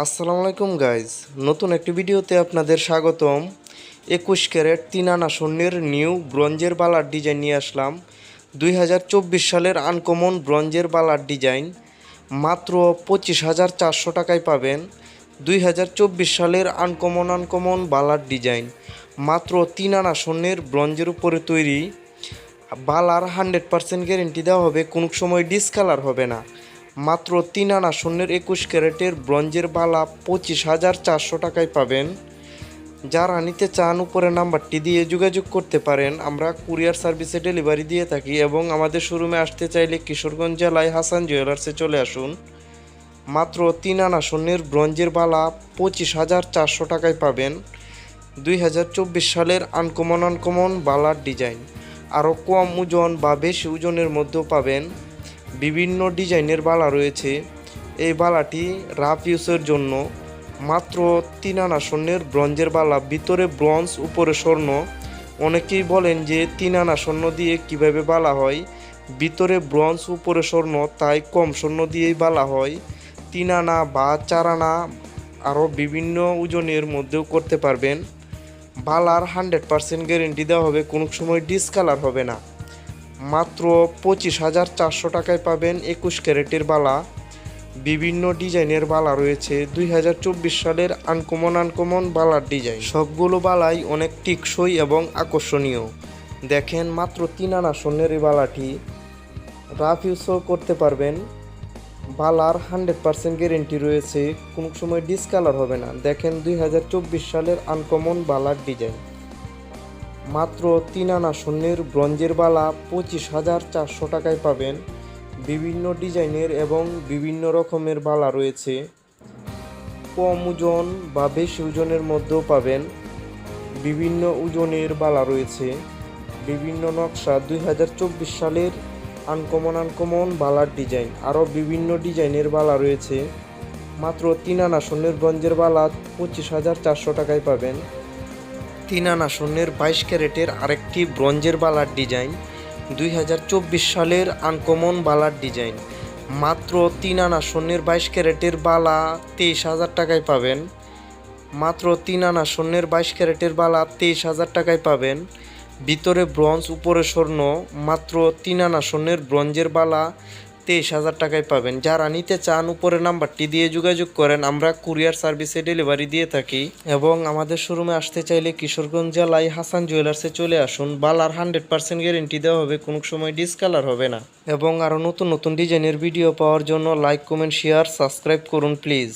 আসসালামু আলাইকুম গাইজ নতুন একটি ভিডিওতে আপনাদের স্বাগতম। একুশ ক্যারেট তিন আনা স্বর্ণের নিউ ব্রঞ্জের বালার ডিজাইন নিয়ে আসলাম। দুই হাজার চব্বিশ সালের আনকমন ব্রঞ্জের বালার ডিজাইন মাত্র পঁচিশ হাজার চারশো টাকায় পাবেন। দুই হাজার চব্বিশ সালের আনকমন আনকমন বালার ডিজাইন মাত্র তিন আনা স্বর্ণের ব্রঞ্জের উপরে তৈরি। বালার হান্ড্রেড পার্সেন্ট গ্যারেন্টি দেওয়া হবে, কোনো সময় ডিসকালার হবে না। মাত্র তিন আনা শূন্যের একুশ ক্যারেটের ব্রঞ্জের বালা পঁচিশ হাজার চারশো টাকায় পাবেন। যারা নিতে চান উপরে নাম্বারটি দিয়ে যোগাযোগ করতে পারেন, আমরা কুরিয়ার সার্ভিসে ডেলিভারি দিয়ে থাকি এবং আমাদের শোরুমে আসতে চাইলে কিশোরগঞ্জ জেলায় হাসান জুয়েলার্সে চলে আসুন। মাত্র তিন আনা শূন্যের ব্রঞ্জের বালা পঁচিশ হাজার চারশো টাকায় পাবেন। দুই হাজার চব্বিশ সালের আনকমন আনকমন বালার ডিজাইন। আরও কম ওজন বা বেশি ওজনের মধ্যেও পাবেন। বিভিন্ন ডিজাইনের বালা রয়েছে। এই বালাটি রাফ ইউজের জন্য মাত্র তিন আনা স্বর্ণের ব্রঞ্জের বালা, ভিতরে ব্রঞ্জ, উপরে স্বর্ণ। অনেকেই বলেন যে তিন আনা স্বর্ণ দিয়ে কীভাবে বালা হয়? ভিতরে ব্রঞ্জ, উপরে স্বর্ণ, তাই কম স্বর্ণ দিয়েই বালা হয়। তিন আনা বা চার আনা আরও বিভিন্ন ওজনের মধ্যেও করতে পারবেন। বালার হান্ড্রেড পার্সেন্ট গ্যারেন্টি দেওয়া হবে, কোনো সময় ডিসকালার হবে না। মাত্র পঁচিশ হাজার চারশো টাকায় পাবেন একুশ ক্যারেটের বালা। বিভিন্ন ডিজাইনের বালা রয়েছে। দুই হাজার চব্বিশ সালের আনকমন আনকমন বালার ডিজাইন। সবগুলো বালাই অনেক টিকসই এবং আকর্ষণীয়। দেখেন মাত্র তিন আনা স্বর্ণের এই বালাটি। রাফ ইউজও করতে পারবেন। বালার হান্ড্রেড পার্সেন্ট গ্যারেন্টি রয়েছে। কোনো সময় ডিসকালার হবে না। দেখেন দুই হাজার চব্বিশ সালের আনকমন বালার ডিজাইন। মাত্র তিন আনা শূন্যের ব্রঞ্জের বালা পঁচিশ হাজার চারশো টাকায় পাবেন। বিভিন্ন ডিজাইনের এবং বিভিন্ন রকমের বালা রয়েছে। কম ওজন বা বেশি ওজনের মধ্যেও পাবেন। বিভিন্ন ওজনের বালা রয়েছে। বিভিন্ন নকশা দুই হাজার চব্বিশ সালের আনকমন আনকমন বালার ডিজাইন। আরও বিভিন্ন ডিজাইনের বালা রয়েছে। মাত্র তিন আনা শূন্যের ব্রঞ্জের বালা পঁচিশ হাজার চারশো টাকায় পাবেন। তিন আনা শূন্যের বাইশ ক্যারেটের আরেকটি ব্রঞ্জের বালার ডিজাইন, দুই হাজার চব্বিশ সালের আনকমন বালার ডিজাইন। মাত্র তিন আনা শূন্যের বাইশ ক্যারেটের বালা তেইশ হাজার টাকায় পাবেন। মাত্র তিন আনা শূন্যের বাইশ ক্যারেটের বালা তেইশ হাজার টাকায় পাবেন। ভিতরে ব্রঞ্জ, উপরে স্বর্ণ, মাত্র তিন আনা স্বর্ণের ব্রঞ্জের বালা তেইশ হাজার টাকায় পাবেন। যারা নিতে চান, উপরে নাম্বারটি দিয়ে যোগাযোগ করেন। আমরা কুরিয়ার সার্ভিসে ডেলিভারি দিয়ে থাকি। এবং আমাদের শোরুমে আসতে চাইলে কিশোরগঞ্জ জেলায় হাসান জুয়েলার্সে চলে আসুন। বালার হান্ড্রেড পার্সেন্ট গ্যারেন্টি দেওয়া হবে, কোনো সময় ডিসকালার হবে না। এবং আরও নতুন নতুন ডিজাইনের ভিডিও পাওয়ার জন্য লাইক, কমেন্ট, শেয়ার, সাবস্ক্রাইব করুন, প্লিজ।